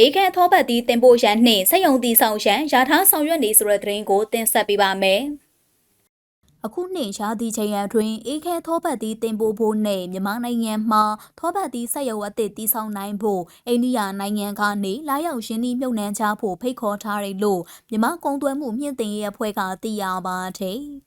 အေးခဲထောပတ်တီတင်ပို့ရန်နှင့်စက်ယုံတီဆောင်ရန်ယာထားဆောင်ရွက်နေဆိုတဲ့သတင်းကိုတင်ဆက်ပေးပါမယ်။အခုနှစ်ရာသီချိန်အတွင်းအေးခဲထောပတ်တီတင်ပို့ဖို့နဲ့မြန်မာနိုင်ငံမှာထောပတ်တီစက်ယုံအသစ်တီဆောင်နိုင်ဖို့အိန္ဒိယနိုင်ငံကနေလာရောက်ရင်းနှီးမြှုပ်နှံကြဖို့ဖိတ်ခေါ်ထားတယ်လို့မြန်မာကုန်သွယ်မှုမြင့်တင်ရေးအဖွဲ့ကသိရပါတယ်။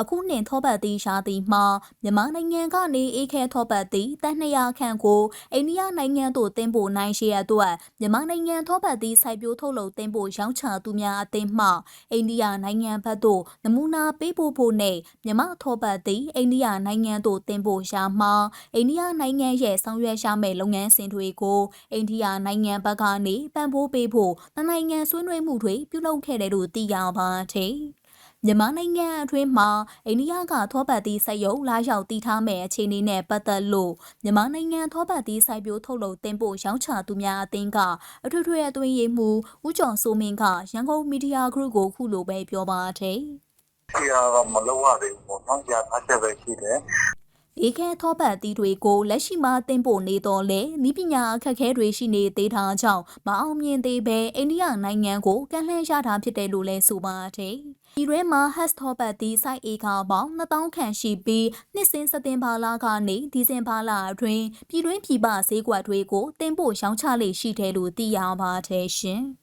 အခုနှင်ထောပတ်တီရှားတီမှာမြန်မာနိုင်ငံကနေအေးခဲထောပတ်တီတန်200ခန့်ကိုအိန္ဒိယနိုင်ငံသို့တင်ပို့နိုင်ရှိရအတွက်မြန်မာနိုင်ငံထောပတ်တီစိုက်ပျိုးထုတ်လုပ်တင်ပို့ရောင်းချသူများအသင်းမှအိန္ဒိယနိုင်ငံဘက်သို့နမူနာပေးပို့ဖို့နဲ့မြန်မာထောပတ်တီအိန္ဒိယနိုင်ငံသို့တင်ပို့ရှာမှာအိန္ဒိယနိုင်ငံရဲ့ဆောင်ရွက်ရမယ့်လုပ်ငန်းစဉ်တွေကိုအိန္ဒိယနိုင်ငံဘက်ကနေပံ့ပိုးပေးဖို့နိုင်ငံဆွေးနွေးမှုတွေပြုလုပ်ခဲ့တယ်လို့သိရပါတယ်။ မြန်မာနိုင်ငံအတွင်းမှာအိန္ဒိယကသောပတ်သီးစိုက်ရုံလာရောက်တည်ထားမဲ့အခြေအနေနဲ့ပတ်သက်လို့မြန်မာနိုင်ငံသောပတ်သီးစိုက်ပျိုးထုတ်လုပ်တင်ပို့ရောင်းချသူများအသင်းကအထွေထွေအတွင်းရေးမှူးဦးကျော်စိုးမင်းကရန်ကုန်မီဒီယာဂရုကိုခုလိုပဲပြောပါတယ်။။ဒီဟာကမလုံးဝသေးဘူးပေါ့နော်။ကြာသားချက်ပဲရှိတယ်အေခဲထောပတ်တီတွေကိုလက်ရှိမှာတင်ပို့နေတော့လေဤပညာအခက်အခဲတွေရှိနေသေးတာကြောင့်မအောင်မြင်သေးပဲအိန္ဒိယနိုင်ငံကိုကန့်လှည့်ရတာဖြစ်တယ်လို့လည်းဆိုပါတယ်။ ဒီရဲမှာ has ထောပတ်တီစိုက်အေခါပေါင်း2000ခန့်ရှိပြီးနှစ်စဉ်စတင်ဘာလကနေဒီဇင်ဘာလအတွင်းပြည်တွင်းပြည်ပဈေးကွက်တွေကိုတင်ပို့ရောင်းချလေရှိတယ်လို့သိရပါတယ်ရှင်။